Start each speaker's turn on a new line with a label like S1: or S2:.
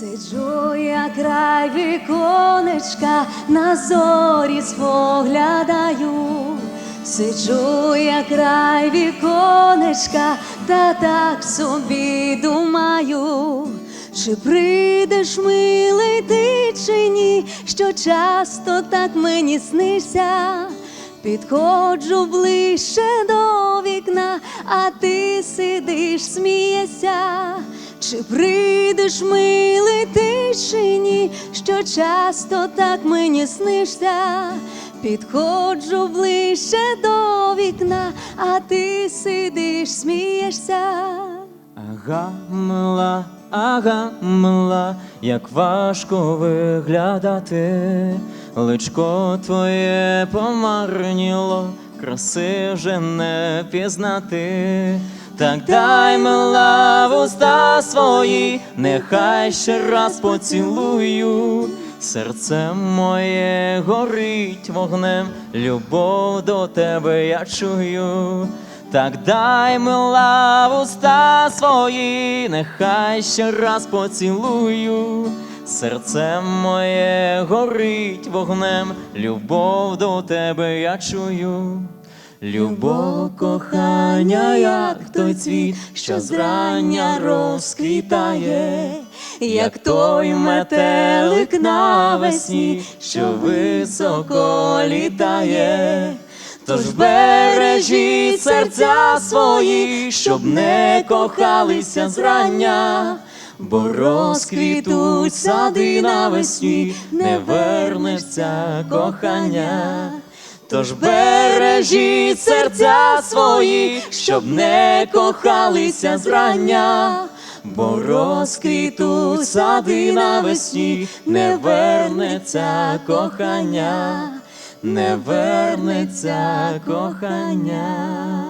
S1: Сиджу я край віконечка, на зорі споглядаю. Сиджу я край віконечка, та так собі думаю. Чи прийдеш, милий ти чи ні, що часто так мені снишся? Підходжу ближче до вікна, а ти сидиш, смієшся. Чи прийдеш, милий ти що часто так мені снишся? Підходжу ближче до вікна, а ти сидиш, смієшся.
S2: Ага, мила, ага, мила, як важко виглядати, личко твоє помарніло, краси вже не пізнати. Так дай мила в уста свої, нехай ще раз поцілую. Серце моє горить вогнем, любов до тебе я чую. Так дай мила в уста свої, нехай ще раз поцілую. Серце моє горить вогнем, любов до тебе я чую. Любов, кохання, як той цвіт, що зрання розквітає, як той метелик навесні, що високо літає. Тож бережіть серця свої, щоб не кохалися зрання, бо розквітуть сади навесні, не вернешся кохання. Тож бережіть серця свої, щоб не кохалися зрання, бо розквітуть сади навесні, не вернеться кохання, не вернеться кохання.